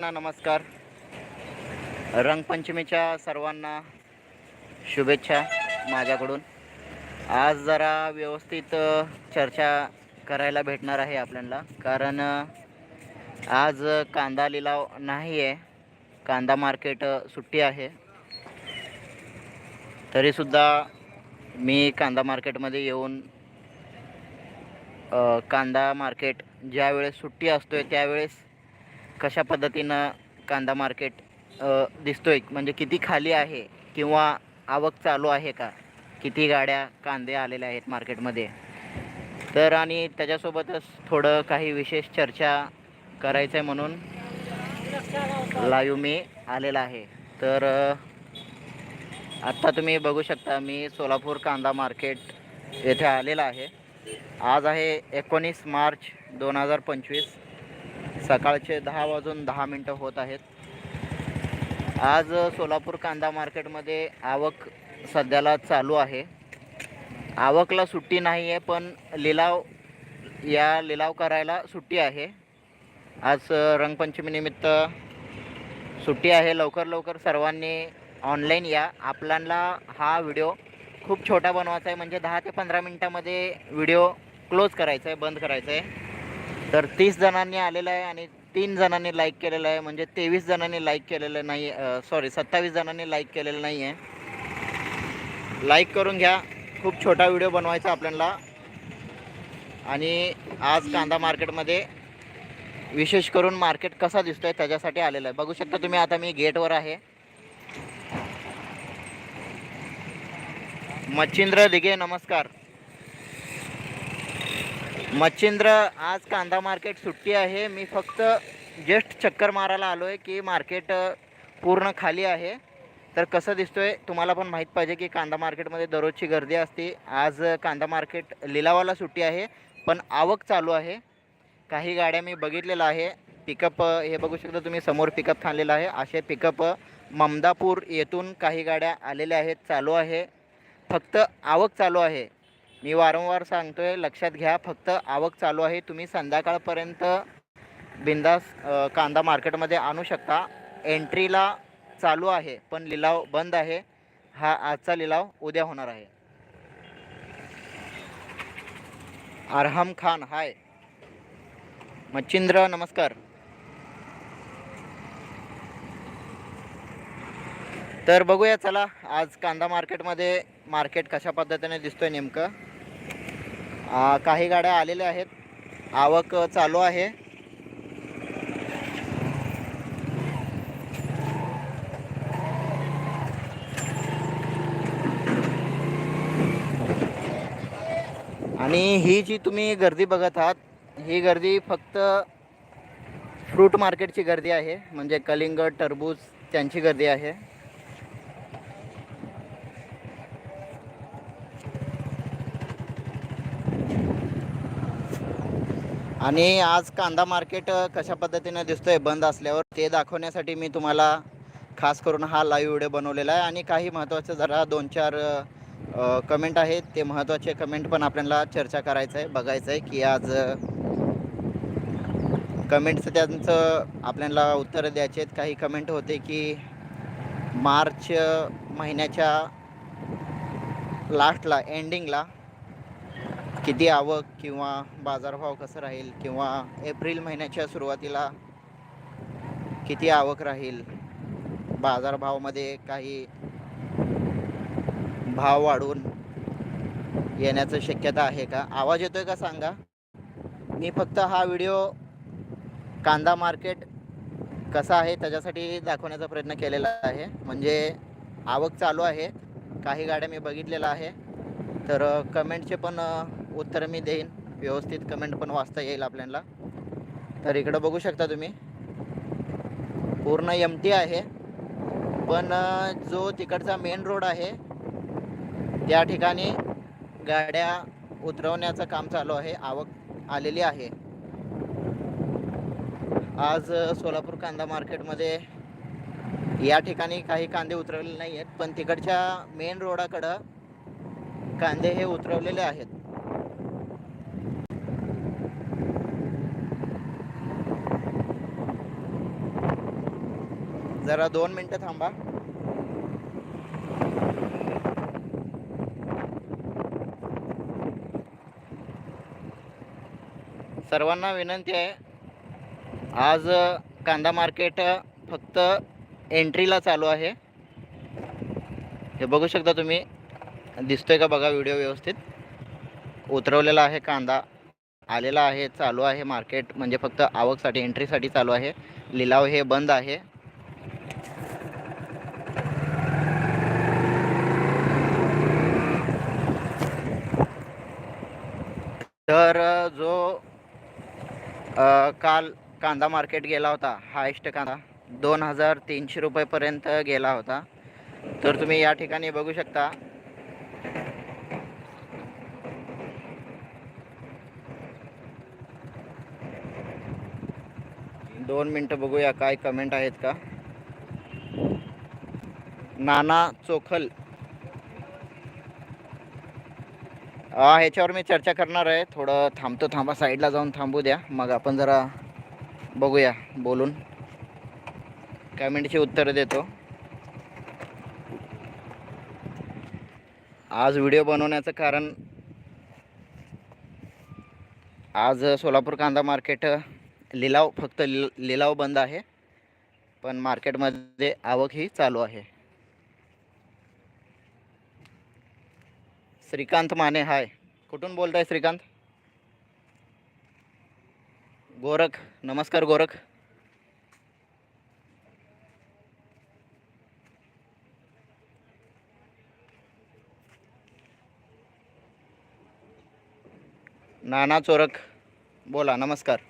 ना नमस्कार. रंगपंचमीच्या सर्वांना शुभेच्छा माझ्याकडून. आज जरा व्यवस्थित चर्चा करायला भेटणार आहे आपल्याला. कारण आज कांदा लिलाव नाही आहे कांदा मार्केट सुट्टी आहे. तरीसुद्धा मी कांदा मार्केटमध्ये येऊन कांदा मार्केट ज्यावेळेस सुट्टी असतो आहे त्यावेळेस कशा पद्धतीनं कांदा मार्केट दिसतोय? म्हणजे किती खाली आहे किंवा आवक चालू आहे का? किती गाड्या कांदे आलेल्या आहेत मार्केटमध्ये तर आणि त्याच्यासोबतच थोडं काही विशेष चर्चा करायचं आहे म्हणून लाईव्ह मी आलेला आहे. तर आत्ता तुम्ही बघू शकता मी सोलापूर कांदा मार्केट येथे आलेला आहे. आज आहे एकोणीस मार्च दोन हजार पंचवीस. सकाळचे दहा वाजून दहा मिनटं होत आहेत. आज सोलापूर कांदा मार्केटमध्ये आवक सध्याला चालू आहे. आवकला सुट्टी नाही आहे पण लिलाव या लिलाव करायला सुट्टी आहे. आज रंगपंचमीनिमित्त सुट्टी आहे. लवकर लवकर सर्वांनी ऑनलाईन या. आपल्याला हा व्हिडिओ खूप छोटा बनवायचा आहे. म्हणजे दहा ते पंधरा मिनटामध्ये व्हिडिओ क्लोज करायचा आहे बंद करायचा आहे. तर तीस जणांनी आलेलं आहे आणि तीन जणांनी लाईक केलेलं आहे. म्हणजे तेवीस जणांनी लाईक केलेलं नाही सॉरी सत्तावीस जणांनी लाईक केलेलं नाही आहे. लाईक करून घ्या. खूप छोटा व्हिडिओ बनवायचा आपल्याला. आणि आज कांदा मार्केटमध्ये विशेष करून मार्केट कसा दिसतो आहे त्याच्यासाठी आलेलं आहे. बघू शकता तुम्ही आता मी गेटवर आहे. मच्छिंद्र दिघे नमस्कार. मच्छिंद्र आज कांदा मार्केट सुट्टी आहे. मी फक्त जस्ट चक्कर मारायला आलो आहे की मार्केट पूर्ण खाली आहे. तर कसं दिसतोय तुम्हाला पण माहीत पाहिजे की कांदा मार्केटमध्ये दररोजची गर्दी असते. आज कांदा मार्केट लिलावाला सुट्टी आहे पण आवक चालू आहे. काही गाड्या मी बघितलेलं आहे. पिकअप हे बघू शकता तुम्ही समोर पिकअप थांबलेलं आहे. असे पिकअप ममदापूर येथून काही गाड्या आलेल्या आहेत चालू आहे. फक्त आवक चालू आहे. मी वारंवार सांगतो आहे लक्षात घ्या फक्त आवक चालू आहे. तुम्ही संध्याकाळपर्यंत बिंदास कांदा मार्केटमध्ये आणू शकता. एंट्रीला चालू आहे पण लिलाव बंद आहे. हा आजचा लिलाव उद्या होणार आहे. अरहम खान हाय. मच्छिंद्र नमस्कार. तर बघूया चला आज कांदा मार्केटमध्ये मार्केट कशा पद्धतीने दिसतोय नेमकं. काही गाड्या आलेल्या आहेत. आवक चालू आहे. आणि ही जी तुम्ही गर्दी बघत आहात ही गर्दी फक्त फ्रूट मार्केटची गर्दी आहे. म्हणजे कलिंगड टरबूज त्यांची गर्दी आहे. आणि आज कांदा मार्केट कशा पद्धतीनं दिसतोय बंद असल्यावर ते दाखवण्यासाठी मी तुम्हाला खास करून हा लाईव्ह व्हिडिओ बनवलेला आहे. आणि काही महत्त्वाचं जरा दोन चार कमेंट आहेत. ते महत्त्वाचे कमेंट पण आपल्याला चर्चा करायचं आहे बघायचं आहे की आज कमेंट्स त्यांचं आपल्याला उत्तरं द्यायचे आहेत. काही कमेंट होते की मार्च महिन्याच्या लास्टला एंडिंगला किती आवक किंवा बाजारभाव कसं राहील किंवा एप्रिल महिन्याच्या सुरुवातीला किती आवक राहील? बाजारभावामध्ये काही भाव वाढून येण्याचं शक्यता आहे का? आवाज येतोय का सांगा? मी फक्त हा व्हिडिओ कांदा मार्केट कसा आहे त्याच्यासाठी दाखवण्याचा प्रयत्न केलेला आहे. म्हणजे आवक चालू आहे. काही गाड्या मी बघितलेल्या आहे. तर कमेंटचे पण उत्तर मी देईन. व्यवस्थित कमेंट पण वाचता येईल आपल्याला. तर इकडं बघू शकता तुम्ही. पूर्ण एम टी आहे. पण जो तिकडचा मेन रोड आहे त्या ठिकाणी गाड्या उतरवण्याचं काम चालू आहे. आवक आलेली आहे. आज सोलापूर कांदा मार्केटमध्ये या ठिकाणी काही कांदे उतरवलेले नाही आहेत पण तिकडच्या मेन रोडाकडं कांदे हे उतरवलेले आहेत. जरा दोन मिनटं थांबा. सर्वांना विनंती आहे आज कांदा मार्केट फक्त एंट्रीला चालू आहे. हे बघू शकता तुम्ही दिसतोय का बघा व्हिडिओ व्यवस्थित. उतरवलेला आहे कांदा आलेला आहे चालू आहे मार्केट म्हणजे फक्त आवकसाठी एंट्रीसाठी चालू आहे. लिलाव हे बंद आहे. तर जो काल कांदा मार्केट गेला होता हायस्ट कांदा दोन हजार तीनशे रुपयेपर्यंत गेला होता. तर तुम्ही या ठिकाणी बघू शकता. दोन मिनटं बघूया काय कमेंट आहेत का? नाना चोखल हा ह्याच्यावर मी चर्चा करणार आहे. थोडं थांबतो थांबा साईडला जाऊन थांबू द्या. मग आपण जरा बघूया बोलून. कमेंटची उत्तरं देतो. आज व्हिडिओ बनवण्याचं कारण आज सोलापूर कांदा मार्केट लिलाव फक्त लिलाव बंद आहे. पण मार्केटमध्ये आवक ही चालू आहे. श्रीकांत माने हाय. कुठून बोलत आहे श्रीकांत? गोरख. नमस्कार गोरख. नाना चोरक बोला नमस्कार.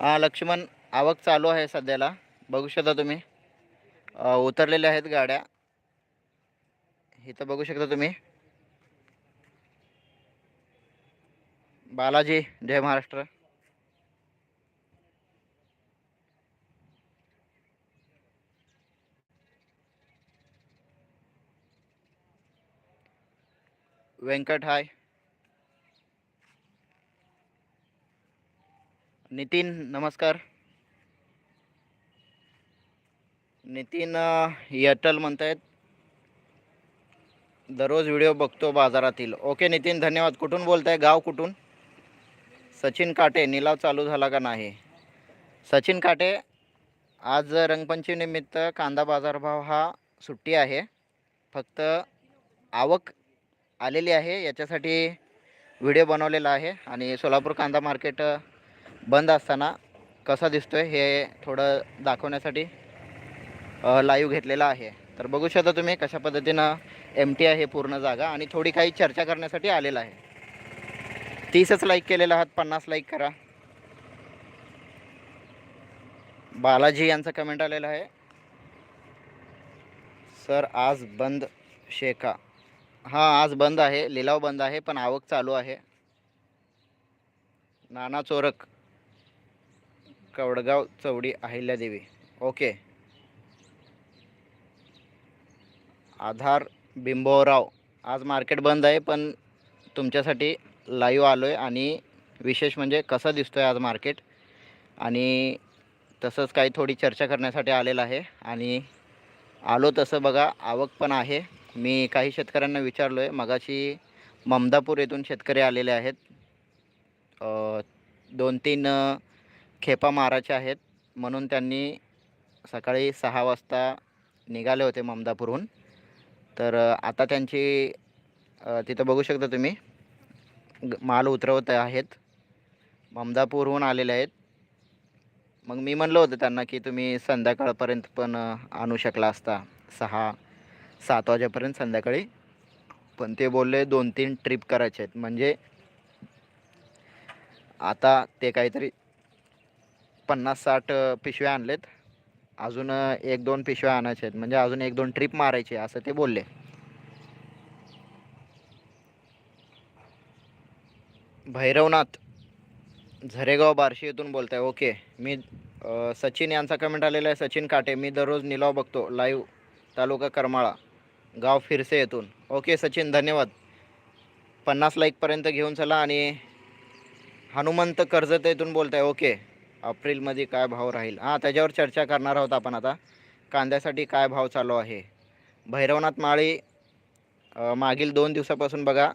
हा लक्ष्मण आवक चालू आहे सध्याला. बघू शकता तुम्ही. उतरलेल्या आहेत गाड्या. इथं बघू शकता तुम्ही. बालाजी जय महाराष्ट्र. व्यंकट हाय. नितीन नमस्कार. नितीन एअरटेल एअरटेल म्हणतायत. दररोज व्हिडिओ बघतो बाजारातील. ओके नितीन धन्यवाद. कुठून बोलताय? गाव कुठून? सचिन काटे. निलाव चालू झाला का नाही? सचिन काटे आज रंगपंचमीनिमित्त कांदा बाजारभाव हा सुट्टी आहे. फक्त आवक आलेली आहे. याच्यासाठी व्हिडिओ बनवलेला आहे. आणि सोलापूर कांदा मार्केट बंद असताना कसा दिसतो आहे हे थोडं दाखवण्यासाठी लाईव्ह घेतलेला आहे. तर बघू शकता तुम्ही कशा पद्धतीनं एम टी आहे पूर्ण जागा आणि थोडी काही चर्चा करण्यासाठी आलेला आहे. तीसच लाईक केलेला आहात पन्नास लाईक करा. बालाजी यांचं कमेंट आलेलं आहे. सर आज बंद शेका. हां आज बंद आहे लिलाव बंद आहे पण आवक चालू आहे. नाना चोरक कवडगाव चौडी अहिल्यादेवी. ओके. आधार बिंबोराव. आज मार्केट बंद आहे पण तुमच्यासाठी लाईव्ह आलो आहे आणि विशेष म्हणजे कसं दिसतो आहे आज मार्केट? आणि तसंच काही थोडी चर्चा करण्यासाठी आलेलं आहे. आणि आलो तसं बघा आवक पण आहे. मी काही शेतकऱ्यांना विचारलो आहे मगाशी ममदापूर येथून शेतकरी आलेले आहेत. दोन तीन खेपा मारायच्या आहेत. म्हणून त्यांनी सकाळी सहा वाजता निघाले होते ममदापूरहून. तर आता त्यांची तिथं बघू शकता तुम्ही. ग- माल उतरवत आहेत. ममदापूरहून आलेले आहेत. मग मी म्हणलं होतं त्यांना की तुम्ही संध्याकाळपर्यंत पण आणू शकला असता. सहा सात वाजेपर्यंत संध्याकाळी. पण ते बोलले दोन तीन ट्रिप करायचे आहेत. म्हणजे आता ते काहीतरी पन्नास साठ पिशव्या आणलेत. अजून एक दोन पिशव्या आणायच्या आहेत. म्हणजे अजून एक दोन ट्रिप मारायची असं ते बोलले. भैरवनाथ झरेगाव बार्शी येथून बोलत आहे ओके. मी सचिन यांचा कमेंट आलेला आहे. सचिन काटे मी दररोज निलाव बघतो. लाईव्ह तालुका करमाळा गाव फिरसे येथून. ओके सचिन धन्यवाद. पन्नास लाईकपर्यंत घेऊन चला आणि हनुमंत कर्जत येथून बोलत आहे ओके. एप्रिलमध्ये काय भाव राहील? हां त्याच्यावर चर्चा करणार आहोत आपण आता. कांद्यासाठी काय भाव चालू आहे? भैरवनाथ माळी मागील दोन दिवसापासून बघा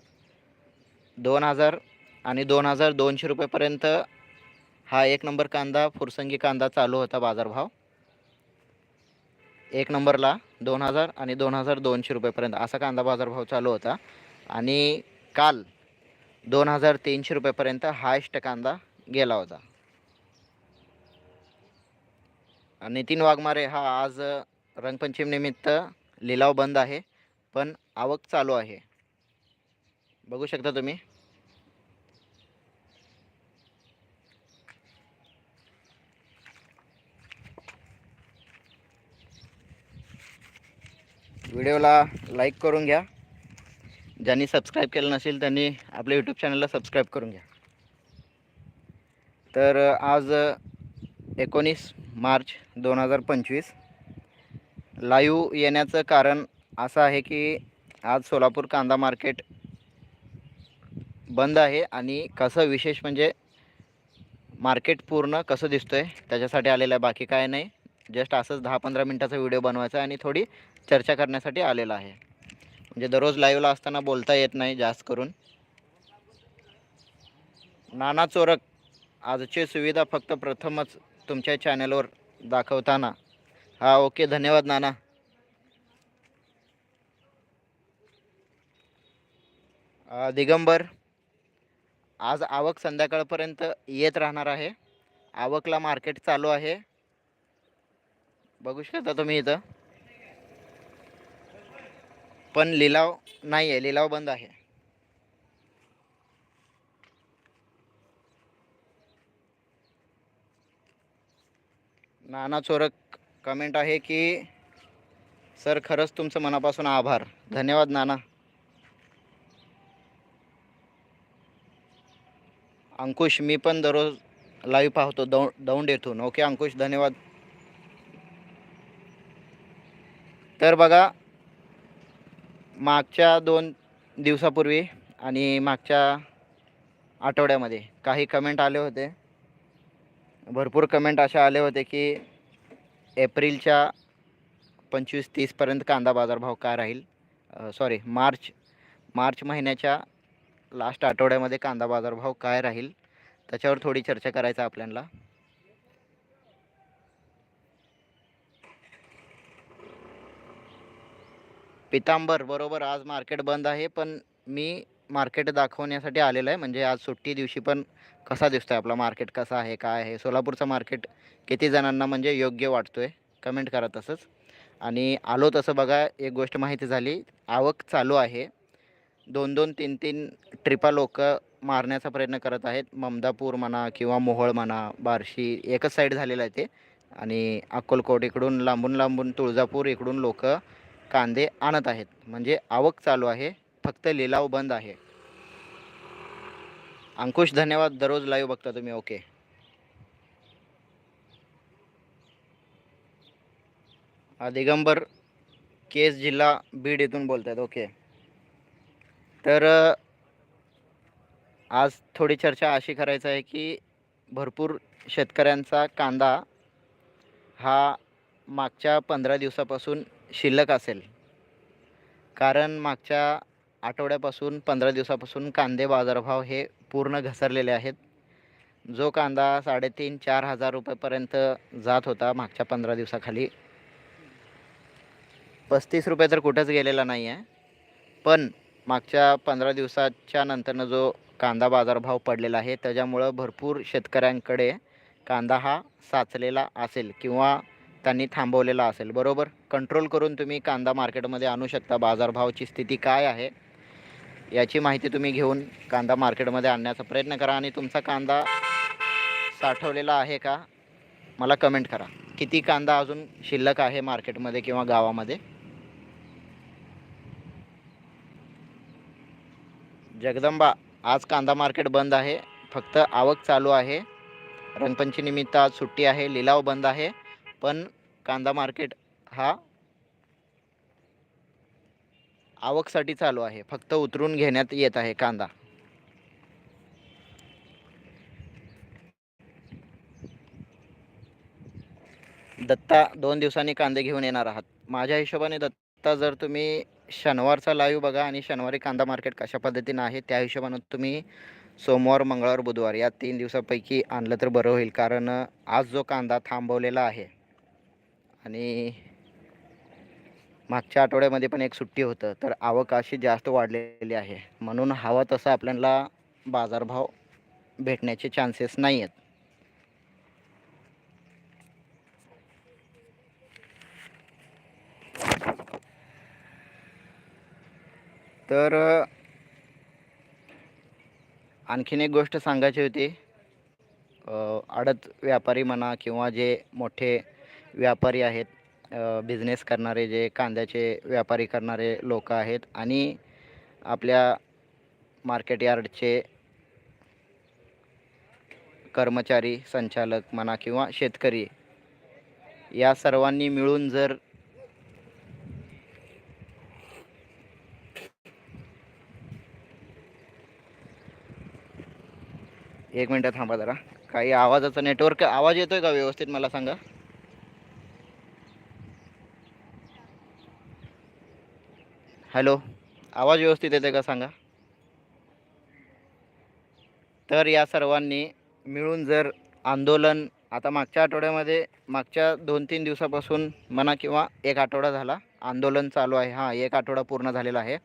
दोन हजार आणि दोन हजार दोनशे रुपयेपर्यंत हा एक नंबर कांदा फुरसंगी कांदा चालू होता बाजारभाव. एक नंबरला दोन हजार आणि दोन हजार दोनशे रुपयेपर्यंत असा कांदा बाजारभाव चालू होता. आणि काल दोन हजार तीनशे रुपयेपर्यंत हायस्ट कांदा गेला होता. नितीन वाघमारे हा आज रंगपंचमीनिमित्त लिलाव बंद आहे पण आवक चालू आहे. बघू शकता तुम्ही. व्हिडिओला लाईक करून घ्या. ज्यांनी सबस्क्राईब केलं नसेल त्यांनी आपल्या यूट्यूब चॅनलला सबस्क्राईब करून घ्या. तर आज एकोणीस मार्च दोन हजार पंचवीस. लाईव्ह येण्याचं कारण असं आहे की आज सोलापूर कांदा मार्केट बंद आहे आणि कसं विशेष म्हणजे मार्केट पूर्ण कसं दिसतोय त्याच्यासाठी आलेलं आहे बाकी काय नाही. जस्ट असंच दहा पंधरा मिनटाचा व्हिडिओ बनवायचा आहे आणि थोडी चर्चा करण्यासाठी आलेला आहे. म्हणजे दररोज लाईव्हला असताना बोलता येत नाही जास्त करून. नाना चोरक आजची सुविधा फक्त प्रथमच तुमच्या चॅनलवर दाखवताना. हा ओके धन्यवाद नाना. दिगंबर आज आवक संध्याकाळपर्यंत येत राहणार आहे. आवकला मार्केट चालू आहे. बघू शकता तुम्ही इथं. पण लिलाव नाही आहे लिलाव बंद आहे. नाना चोरक कमेंट आहे की सर खरंच तुमचं मनापासून आभार. धन्यवाद नाना. अंकुश मी पण दररोज लाईव्ह पाहतो दौ दौंड येथून. ओके अंकुश धन्यवाद. तर बघा मागच्या दोन दिवसापूर्वी आणि मागच्या आठवड्यामध्ये काही कमेंट आले होते. भरपूर कमेंट असे आले होते की एप्रिलच्या पंचवीस तीसपर्यंत कांदा बाजारभाव काय राहील? सॉरी मार्च मार्च महिन्याच्या लास्ट आठवड्यामध्ये कांदा बाजारभाव काय राहील? त्याच्यावर थोडी चर्चा करायचा आहे आपल्याला. पितांबर बरोबर आज मार्केट बंद आहे पण मी मार्केट दाखवण्यासाठी आलेलं आहे. म्हणजे आज सुट्टी दिवशी पण कसा दिसतो आहे आपला मार्केट कसा आहे काय आहे? सोलापूरचं मार्केट किती जणांना म्हणजे योग्य वाटतो आहे कमेंट करा तसंच. आणि आलो तसं बघा एक गोष्ट माहिती झाली. आवक चालू आहे. दोन दोन तीन तीन ट्रिपा लोक मारण्याचा प्रयत्न करत आहेत. ममदापूर म्हणा किंवा मोहोळ म्हणा बार्शी एकच साईड झालेलं आहे ते. आणि अक्कलकोट इकडून लांबून लांबून तुळजापूर इकडून लोक कांदे आणत आहेत. म्हणजे आवक चालू आहे. फक्त लिलाव बंद आहे. अंकुश धन्यवाद. दररोज लाईव्ह बघता तुम्ही. ओके हा, दिगंबर केस जिल्हा बीड येथून बोलत आहेत ओके तर आज थोडी चर्चा अशी करायचं आहे की भरपूर शेतकऱ्यांचा कांदा हा मागच्या पंधरा दिवसापासून शिल्लक असेल. कारण मागच्या आठवड्यापासून पंधरा दिवसापासून कांदे बाजारभाव हे पूर्ण घसरलेले आहेत. जो कांदा साडेतीन चार हजार रुपयेपर्यंत जात होता मागच्या पंधरा दिवसाखाली. पस्तीस रुपये तर कुठंच गेलेला नाही आहे पण मागच्या पंधरा दिवसाच्या नंतरनं जो कांदा बाजारभाव पडलेला आहे त्याच्यामुळं भरपूर शेतकऱ्यांकडे कांदा हा साचलेला असेल किंवा त्यांनी थांबवलेला असेल. बरोबर? कंट्रोल करून तुम्ही कांदा मार्केटमध्ये आणू शकता. बाजारभावाची स्थिती काय आहे? याची माहिती तुम्ही घेऊन कांदा मार्केटमध्ये आणण्याचा प्रयत्न करा आणि तुमचा कांदा साठवलेला आहे का मला कमेंट करा. किती कांदा अजून शिल्लक आहे मार्केटमध्ये किंवा गावामध्ये? जगदंबा आज कांदा मार्केट बंद आहे. फक्त आवक चालू आहे. रंगपंचमीनिमित्त आज सुट्टी आहे. लिलाव बंद आहे. पण कांदा मार्केट हा आवकसाठी चालू आहे. फक्त उतरून घेण्यात येत आहे कांदा. दत्ता दोन दिवसांनी कांदे घेऊन येणार आहात. माझ्या हिशोबाने दत्ता जर तुम्ही शनिवारचा लाईव्ह बघा आणि शनिवारी कांदा मार्केट कशा पद्धतीनं आहे त्या हिशोबानं तुम्ही सोमवार मंगळवार बुधवार या तीन दिवसापैकी आणलं तर बरं होईल. कारण आज जो कांदा थांबवलेला आहे आणि मागच्या आठवड्यामध्ये पण एक सुट्टी होतं तर आवक अशी जास्त वाढलेली आहे. म्हणून हवा तसा आपल्याला बाजारभाव भेटण्याचे चान्सेस नाही आहेत तर आणखीन एक गोष्ट सांगायची होती. अडत आडत व्यापारी म्हणा किंवा जे मोठे व्यापारी आहेत बिझनेस करणारे जे कांद्याचे व्यापारी करणारे लोक आहेत आणि आपल्या मार्केट यार्डचे कर्मचारी संचालक म्हणा किंवा शेतकरी या सर्वांनी मिळून जर एक मिनटं थांबा जरा. काही आवाजाचं नेटवर्क आवाज येतोय का व्यवस्थित मला सांगा? हॅलो आवाज व्यवस्थित येते का सांगा? तर या सर्वांनी मिळून जर आंदोलन आता मागच्या आठवड्यामध्ये मागच्या दोन तीन दिवसापासून म्हणा किंवा एक आठवडा झाला आंदोलन चालू आहे. हां एक आठवडा पूर्ण झालेला आहे.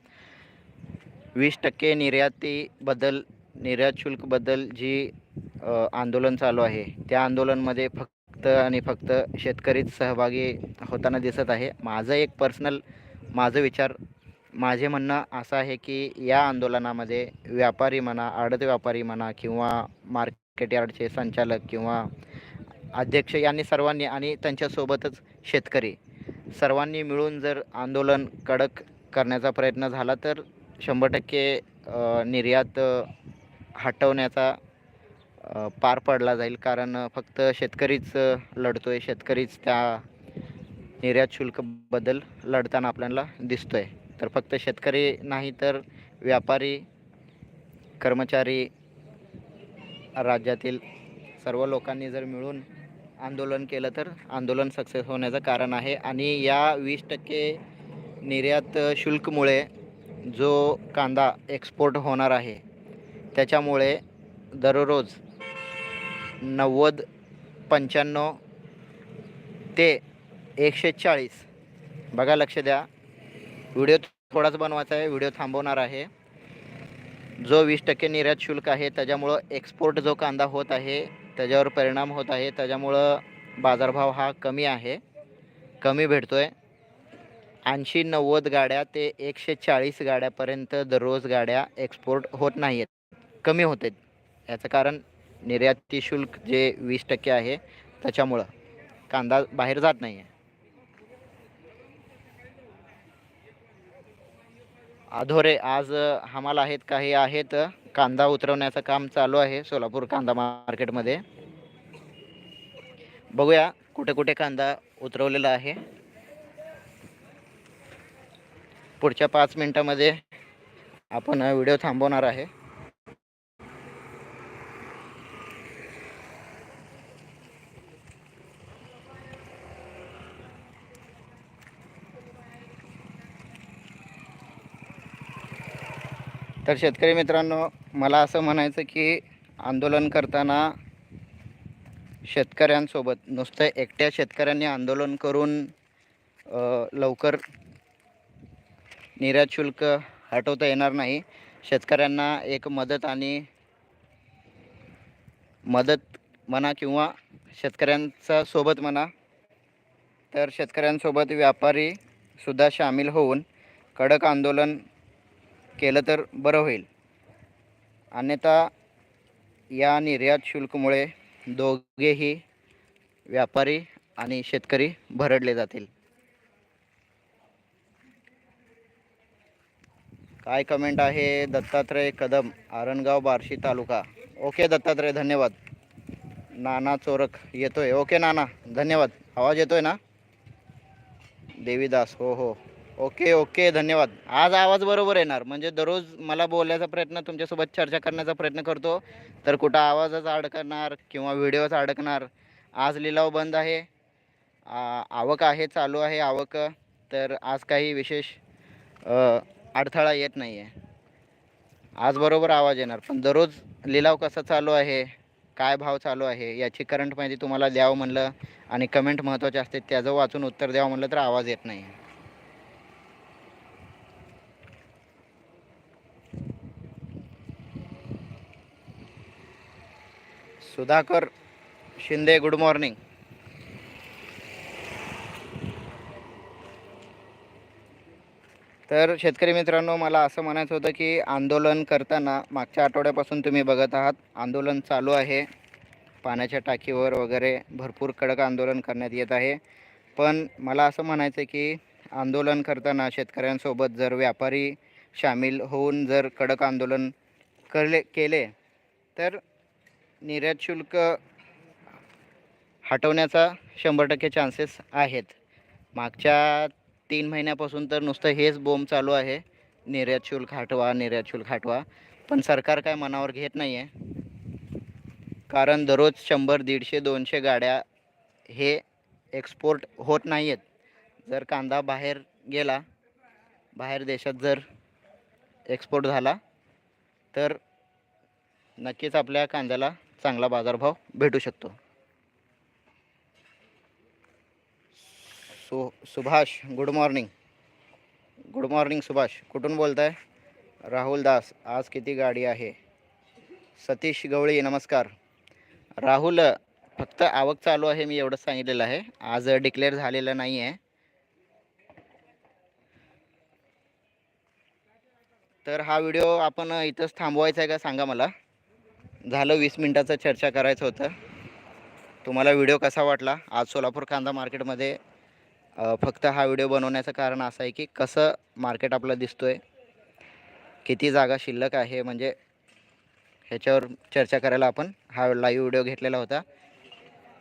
वीस टक्के निर्यातीबद्दल निर्यात शुल्कबद्दल जी आंदोलन चालू आहे त्या आंदोलनमध्ये फक्त आणि फक्त शेतकरीच सहभागी होताना दिसत आहे. माझं एक पर्सनल माझं विचार माझे म्हणणं असं आहे की या आंदोलनामध्ये व्यापारी म्हणा आडत व्यापारी म्हणा किंवा मार्केट यार्डचे संचालक किंवा अध्यक्ष यांनी सर्वांनी आणि त्यांच्यासोबतच शेतकरी सर्वांनी मिळून जर आंदोलन कडक करण्याचा प्रयत्न झाला तर शंभर टक्के निर्यात हटवण्याचा पार पडला जाईल. कारण फक्त शेतकरीच लढतो आहे शेतकरीच त्या निर्यात शुल्कबद्दल लढताना आपल्याला दिसतो आहे तर फक्त शेतकरी नाही तर व्यापारी कर्मचारी राज्यातील सर्व लोकांनी जर मिळून आंदोलन केलं तर आंदोलन सक्सेस होण्याचं कारण आहे. आणि या वीस टक्के निर्यात शुल्कमुळे जो कांदा एक्सपोर्ट होणार आहे त्याच्यामुळे दररोज नव्वद पंच्याण्णव ते एकशे चाळीस बघा लक्ष द्या व्हिडिओ थोडाच बनवायचा आहे व्हिडिओ थांबवणार आहे. जो वीस टक्के निर्यात शुल्क आहे त्याच्यामुळं एक्सपोर्ट जो कांदा होत आहे त्याच्यावर परिणाम होत आहे त्याच्यामुळं बाजारभाव हा कमी आहे. कमी भेटतो आहे ऐंशी नव्वद गाड्या ते एकशे चाळीस गाड्यापर्यंत दररोज गाड्या एक्सपोर्ट होत नाही आहेत कमी होत आहेत. याचं कारण निर्याती शुल्क जे वीस टक्के आहे त्याच्यामुळं कांदा बाहेर जात नाही आहे अधोरे आज अ, हमाल आहेत काही आहेत कांदा उतरवण्याचं काम चालू आहे सोलापूर कांदा मार्केटमध्ये. बघूया कुठे कुठे कांदा उतरवलेला आहे. पुढच्या पाच मिनटामध्ये आपण व्हिडिओ थांबवणार आहे. तर शेतकरी मित्रांनो मला असं म्हणायचं की आंदोलन करताना शेतकऱ्यांसोबत नुसतं एकट्या शेतकऱ्यांनी आंदोलन करून लवकर निर्यात शुल्क हटवता येणार नाही. शेतकऱ्यांना एक मदत आणि मदत म्हणा किंवा शेतकऱ्यांचा सोबत म्हणा तर शेतकऱ्यांसोबत व्यापारीसुद्धा सामील होऊन कडक आंदोलन केलं तर बरं होईल. अन्यथा या निर्यात शुल्कमुळे दोघेही व्यापारी आणि शेतकरी भरडले जातील. काय कमेंट आहे दत्तात्रय कदम आरणगाव बार्शी तालुका? ओके दत्तात्रय धन्यवाद. नाना चोरक येतोय. ओके नाना धन्यवाद. आवाज येतोय ना? देवीदास हो हो. ओके ओके धन्यवाद. आज आवाज बरोबर येणार. म्हणजे दररोज मला बोलण्याचा प्रयत्न तुमच्यासोबत चर्चा करण्याचा प्रयत्न करतो. तर कुठं आवाजच अडकणार किंवा व्हिडिओच अडकणार आज लिलाव बंद आहे. आवक आहे चालू आहे आवक. तर आज काही विशेष अडथळा येत नाही आहे आज बरोबर आवाज येणार. पण दररोज लिलाव कसा चालू आहे काय भाव चालू आहे याची करंट माहिती तुम्हाला द्यावं म्हणलं आणि कमेंट महत्त्वाचे असते त्याचं वाचून उत्तर द्यावं म्हणलं तर आवाज येत नाही सुधाकर शिंदे गुड मॉर्निंग तर शेतकरी मित्रांनो मला असं म्हणायचं होतं की आंदोलन करताना मागच्या आठवड्यापासून तुम्ही बघत आहात आंदोलन चालू आहे. पाण्याच्या टाकीवर वगैरे भरपूर कडक आंदोलन करण्यात येत आहे. पण मला असं म्हणायचं की आंदोलन करताना शेतकऱ्यांसोबत जर व्यापारी सामील होऊन जर कडक आंदोलन करले केले तर निर्यात शुल्क हटवण्याचा शंभर टक्के चान्सेस आहेत. मागच्या तीन महिन्यापासून तर नुसतं हेच बोंब चालू आहे. निर्यात शुल्क हटवा निर्यात शुल्क हटवा. पण सरकार काय मनावर घेत नाही आहे कारण दररोज शंभर दीडशे दोनशे गाड्या हे एक्सपोर्ट होत नाही आहेत जर कांदा बाहेर गेला बाहेर देशात जर एक्सपोर्ट झाला तर नक्कीच आपल्या कांद्याला चांगला बाजारभाव भेटू शकतो. सु Subhash good morning good morning Subhash. कुठून बोलताय? राहुल दास. आज किती गाडी आहे? सतीश गवळी नमस्कार. राहुल फक्त आवक चालू आहे मी एवढंच सांगितलेलं आहे. आज डिक्लेअर झालेलं नाही आहे तर हा व्हिडिओ आपण इथंच थांबवायचा आहे का? सांगा मला. झालं वीस मिनटाचं चर्चा करायचं होतं. तुम्हाला व्हिडिओ कसा वाटला? आज सोलापूर कांदा मार्केटमध्ये फक्त हा व्हिडिओ बनवण्याचं कारण असं आहे की कसं मार्केट आपलं दिसतो आहे किती जागा शिल्लक आहे म्हणजे ह्याच्यावर चर्चा करायला आपण हा लाईव्ह व्हिडिओ घेतलेला होता.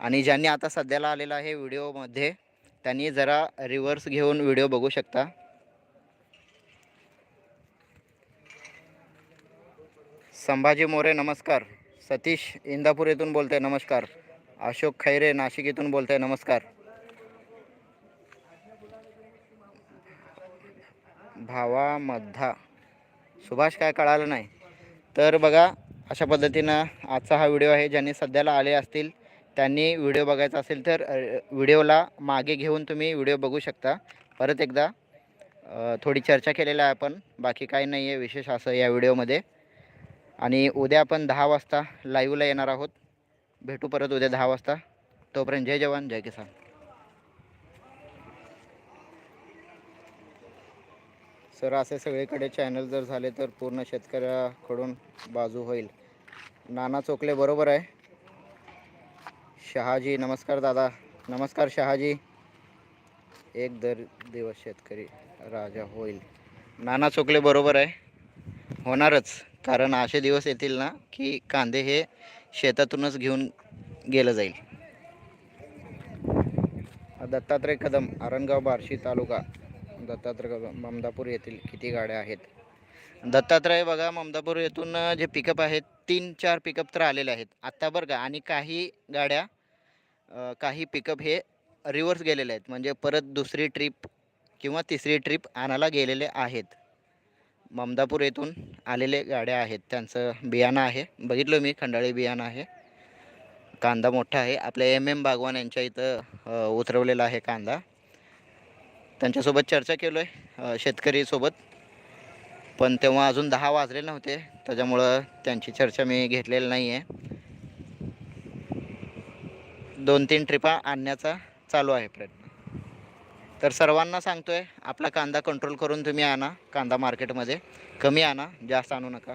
आणि ज्यांनी आता सध्याला आलेला आहे व्हिडिओमध्ये त्यांनी जरा रिव्हर्स घेऊन व्हिडिओ बघू शकता. संभाजी मोरे नमस्कार. सतीश इंदापूर येथून बोलते नमस्कार. अशोक खैरे नाशिक येथून बोलते नमस्कार. भावामध्या सुभाष काय कळालं नाही. तर बघा अशा पद्धतीनं आजचा हा व्हिडिओ आहे. ज्यांनी सध्याला आले असतील त्यांनी व्हिडिओ बघायचा असेल तर व्हिडिओला मागे घेऊन तुम्ही व्हिडिओ बघू शकता. परत एकदा थोडी चर्चा केलेली आहे आपण. बाकी काही नाही आहे विशेष असं या व्हिडिओमध्ये. आणि उद्या आपण दहा वाजता लाईव्हला येणार आहोत. भेटू परत उद्या दहा वाजता. तोपर्यंत जय जवान जय किसान. सर असे सगळीकडे चॅनल जर झाले तर पूर्ण शेतकऱ्याकडून बाजू होईल. नाना चोकले बरोबर आहे. शहाजी नमस्कार दादा. नमस्कार शहाजी. एक दर दिवस शेतकरी राजा होईल. नाना चोकले बरोबर आहे. होणारच. कारण असे दिवस येतील ना की कांदे हे शेतातूनच घेऊन गेलं जाईल. दत्तात्रय कदम आरणगाव बार्शी तालुका. दत्तात्रय कदम ममदापूर येथील किती गाड्या आहेत? दत्तात्रय बघा ममदापूर येथून जे पिकअप आहेत तीन चार पिकअप तर आलेले आहेत. आत्ता बरं का आणि काही गाड्या काही पिकअप हे रिव्हर्स गेलेले आहेत. म्हणजे परत दुसरी ट्रिप किंवा तिसरी ट्रिप आणायला गेलेले आहेत. ममदापूर येथून आलेले गाड्या आहेत. त्यांचं बियाणं आहे. बघितलं मी खंडाळी बियाणं आहे. कांदा मोठा आहे. आपल्या एम एम बागवान यांच्या इथं उतरवलेला आहे कांदा. त्यांच्यासोबत चर्चा केलो आहे शेतकरीसोबत पण तेव्हा अजून दहा वाजले नव्हते. त्याच्यामुळं त्यांची चर्चा मी घेतलेली नाही आहे दोन तीन ट्रिपा आणण्याचा चालू आहे प्रयत्न. तर सर्वांना सांगतोय आपला कांदा कंट्रोल करून तुम्ही आणा कांदा मार्केटमध्ये कमी आणा जास्त आणू नका.